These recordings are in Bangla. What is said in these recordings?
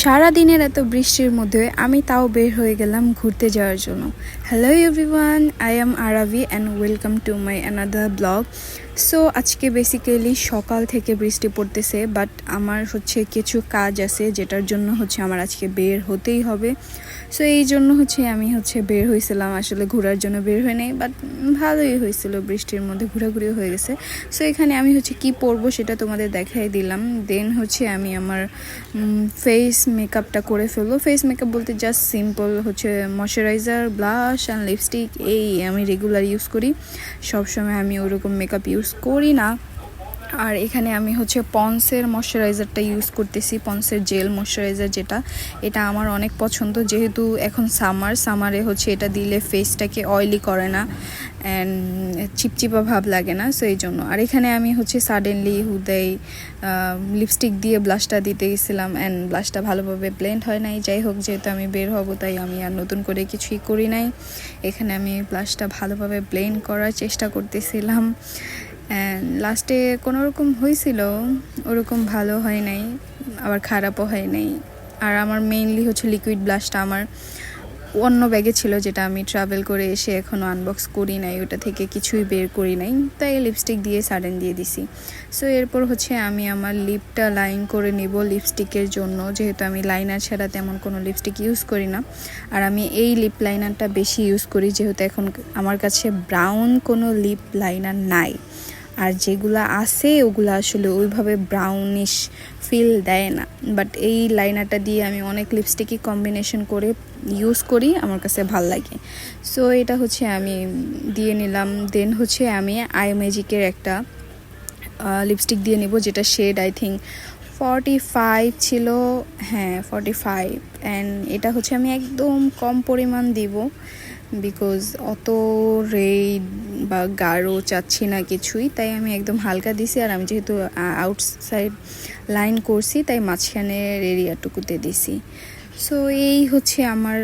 সারা দিনের এত বৃষ্টির মধ্যে আমি তাও বের হয়ে গেলাম ঘুরতে যাওয়ার জন্য। Hello everyone I am Aravi and welcome to my another blog so আজকে বেসিক্যালি সকাল থেকে বৃষ্টি পড়তেছে বাট আমার হচ্ছে কিছু কাজ আছে যেটার জন্য হচ্ছে আমার আজকে বের হতেই হবে। সো এই জন্য হচ্ছে আমি হচ্ছে বের হয়েছিলাম আসলে ঘোরার জন্য বের হয়ে নেই বাট ভালোই হয়েছিল বৃষ্টির মধ্যে ঘোরাঘুরি হয়ে গেছে। সো এখানে আমি হচ্ছে কি পরবো সেটা তোমাদের দেখাই দিলাম। দেন হচ্ছে আমি আমার ফেস মেকআপটা করে ফেলব। ফেস মেকআপ বলতে জাস্ট সিম্পল হচ্ছে ময়শ্চারাইজার ব্লাশ অ্যান্ড লিপস্টিক এই আমি রেগুলার ইউজ করি। সবসময় আমি ওরকম মেকআপ ইউজ করি না। আর এখানে আমি হচ্ছে পন্সের ময়শ্চারাইজারটা ইউজ করতেছি, পন্সের জেল ময়শ্চারাইজার যেটা। এটা আমার অনেক পছন্দ, যেহেতু এখন সামার, সামারে হচ্ছে এটা দিলে ফেসটাকে অয়েলি করে না অ্যান্ড চিপচিপা ভাব লাগে না সো এই জন্য। আর এখানে আমি হচ্ছে সাডেনলি হুদেই লিপস্টিক দিয়ে ব্লাশটা দিতে গেছিলাম অ্যান্ড ব্লাশটা ভালোভাবে ব্লেন্ড হয় নাই। যাই হোক, যেহেতু আমি বের হব, তাই আমি আর নতুন করে কিছুই করি নাই। এখানে আমি ব্লাশটা ভালোভাবে ব্লেন্ড করার চেষ্টা করতেছিলাম। লাস্টে কোনো রকম হয়েছিল, ওরকম ভালো হয় নাই, আবার খারাপও হয় নাই। আর আমার মেইনলি হচ্ছে লিকুইড ব্লাশটা আমার অন্য ব্যাগে ছিল যেটা আমি ট্রাভেল করে এসে এখনও আনবক্স করি নাই, ওটা থেকে কিছুই বের করি নাই। তাই লিপস্টিক দিয়ে সাডেন দিয়ে দিছি। সো এরপর হচ্ছে আমি আমার লিপটা লাইন করে নিব লিপস্টিকের জন্য, যেহেতু আমি লাইনার ছাড়া তেমন কোনো লিপস্টিক ইউজ করি না। আর আমি এই লিপ লাইনারটা বেশি ইউজ করি, যেহেতু এখন আমার কাছে ব্রাউন কোনো লিপ লাইনার নাই। আর যেগুলো আছে, ওগুলো আসলে ওইভাবে ব্রাউনিশ ফিল দেয় না। বাট এই লাইনারটা দিয়ে আমি অনেক লিপস্টিকই কম্বিনেশন করে ইউজ করি, আমার কাছে ভালো লাগে। সো এটা হচ্ছে আমি দিয়ে নিলাম। দেন হচ্ছে আমি আই ম্যাজিকের একটা লিপস্টিক দিয়ে নিব, যেটা shade I think forty five ছিল। হ্যাঁ ফর্টি ফাইভ অ্যান্ড এটা হচ্ছে আমি একদম কম পরিমাণ দিব। বিকজ অত রেড বা গাঢ় চাচ্ছি না কিছুই, তাই আমি একদম হালকা দিছি আর আমি যেহেতু আউটসাইড লাইন করছি, তাই মাঝখানের এরিয়াটুকুতে দিছি। সো এই হচ্ছে আমার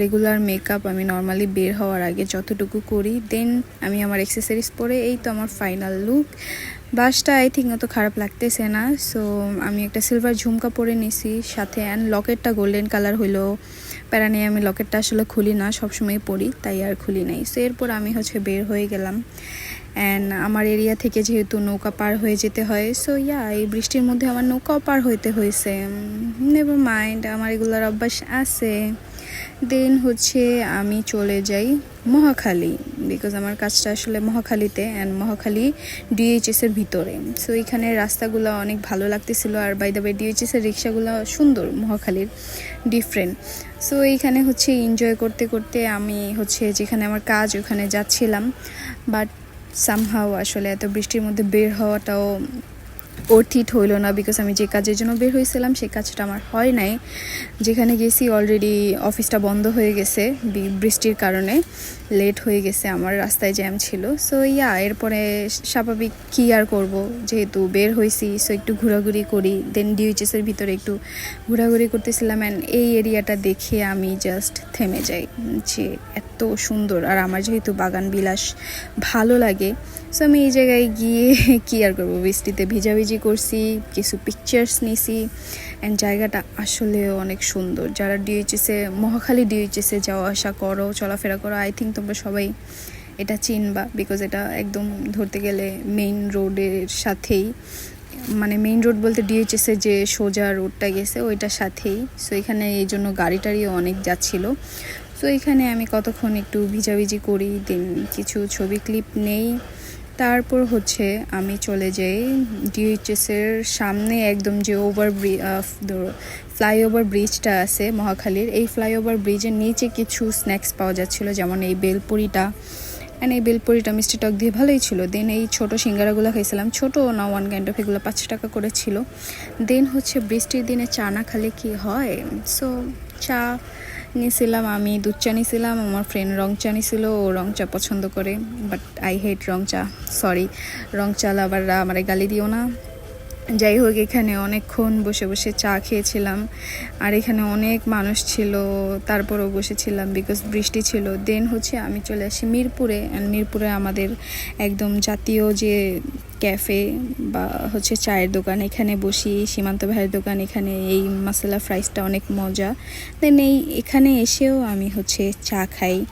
রেগুলার মেকআপ আমি নর্মালি বের হওয়ার আগে যতটুকু করি দেন আমি আমার এক্সেসারিজ পরে, এই তো আমার ফাইনাল লুক ব্লাশটা আই থিঙ্ক অত খারাপ লাগতেছে না। সো আমি একটা সিলভার ঝুমকা পরে নিছি, সাথে অ্যান্ড লকেটটা গোল্ডেন কালার হইল। প্যারা নিয়ে আমি লকেটটা আসলে খুলি না, সবসময় পরি, তাই আর খুলি নাই। সো এরপর আমি হচ্ছে বের হয়ে গেলাম। অ্যান্ড আমার এরিয়া থেকে যেহেতু নৌকা পার হয়ে যেতে হয় সো ইয়া এই বৃষ্টির মধ্যে আমার নৌকাও পার হইতে হয়েছে নেভার মাইন্ড আমার এগুলোর অভ্যাস আছে। দেন হচ্ছে আমি চলে যাই মহাখালী বিকজ আমার কাজটা আসলে মহাখালীতে অ্যান্ড মহাখালী ডিএইচএসের ভিতরে। সো এখানে রাস্তাগুলো অনেক ভালো লাগতেছিল আর বাই দ্য বাই ডিএইচএসের রিক্সাগুলো সুন্দর, মহাখালীর ডিফারেন্ট সো এইখানে হচ্ছে এনজয় করতে করতে আমি হচ্ছে যেখানে আমার কাজ ওখানে যাচ্ছিলাম বাট সামহাও আসলে এত বৃষ্টির মধ্যে বের হওয়াটাও অর্থিত হইল না বিকজ আমি যে কাজের জন্য বের হয়েছিলাম সেই কাজটা আমার হয় নাই। যেখানে গেছি অলরেডি অফিসটা বন্ধ হয়ে গেছে বৃষ্টির কারণে লেট হয়ে গেছে, আমার রাস্তায় জ্যাম ছিল। সো ইয়া এরপরে স্বাভাবিক কী আর করব? যেহেতু বের হয়েছি সো একটু ঘোরাঘুরি করি দেন ডিউচেসের ভিতরে একটু ঘোরাঘুরি করতেছিলাম অ্যান্ড এই এরিয়াটা দেখে আমি জাস্ট থেমে যাই। যে এত সুন্দর, আর আমার যেহেতু বাগান বিলাস ভালো লাগে সো আমি এই জায়গায় গিয়ে কী আর করব? বৃষ্টিতে ভিজাভিজি করছি, কিছু পিকচার্স নিছি অ্যান্ড জায়গাটা আসলেও অনেক সুন্দর। যারা ডিএইচএসে মহাখালী ডিএইচএসে যাওয়া আসা করো, চলাফেরা করো আই থিঙ্ক তোমরা সবাই এটা চিনবা বিকজ এটা একদম ধরতে গেলে মেইন রোডের সাথেই। মানে মেইন রোড বলতে ডিএইচএসের যে সোজা রোডটা গেছে, ওইটার সাথেই। সো এখানে এই জন্য গাড়ি টাড়িও অনেক যাচ্ছিল। সো এখানে আমি কতক্ষণ একটু ভিজাভিজি করি দেন কিছু ছবি ক্লিপ নেই। তারপর হচ্ছে আমি চলে যাই ডিএইচএসের সামনে একদম যে ওভার ফ্লাইওভার ব্রিজটা আছে মহাখালীর। এই ফ্লাইওভার ব্রিজের নিচে কিছু স্ন্যাক্স পাওয়া যাচ্ছিল, যেমন এই বেলপুরিটা। অ্যান্ড এই বেলপুরিটা মিষ্টি টক দিয়ে ভালোই ছিল। দেন এই ছোটো সিঙ্গারাগুলো খাইছিলাম। ছোটো না ওয়ান কাইন্ড অফ এগুলো পাঁচ টাকা করে ছিল। দেন হচ্ছে বৃষ্টির দিনে চা না খালে কি হয়? সো চা নিয়েছিলাম আমি দুধ চা নিয়েছিলাম আমার ফ্রেন্ড রং চা নিয়েছিল ও রং চা পছন্দ করে বাট আই হেট রং চা সরি রং চা লাভাররা আমার গালি দিও না। যাই হোক, এখানে অনেকক্ষণ বসে বসে চা খেয়েছিলাম। আর এখানে অনেক মানুষ ছিল, তারপরেও বসেছিলাম বিকজ বৃষ্টি ছিল। দেন হচ্ছে আমি চলে আসি মিরপুরে। And মিরপুরে আমাদের একদম জাতীয় যে ক্যাফে বা হচ্ছে চায়ের দোকান, এখানে বসি। সীমান্ত ভাইয়ের দোকান, এখানে এই মশলা ফ্রাইসটা অনেক মজা। দেন এই, এখানে এসেও আমি হচ্ছে চা খাই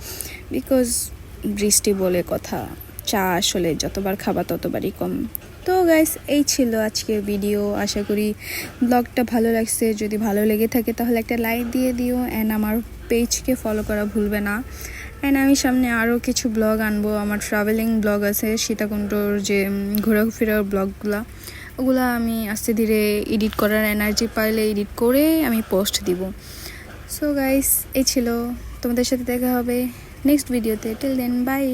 বিকজ বৃষ্টি বলে কথা। চা আসলে যতবার খাবা ততবারই কম। তো গাইস এই ছিল আজকের ভিডিও আশা করি ব্লগটা ভালো লাগছে। যদি ভালো লেগে থাকে তাহলে একটা লাইক দিয়ে দিও। অ্যান্ড আমার পেজকে ফলো করা ভুলবে না। অ্যান্ড আমি সামনে আরও কিছু ব্লগ আনব। আমার ট্রাভেলিং ব্লগ আছে, সীতাকুণ্ডর যে ঘোরাফেরার ব্লগগুলো ওগুলো আমি আস্তে ধীরে এডিট করার এনার্জি পাইলে এডিট করে আমি পোস্ট দিব। সো গাইস এই ছিল। তোমাদের সাথে দেখা হবে নেক্সট ভিডিওতে টিল দেন বাই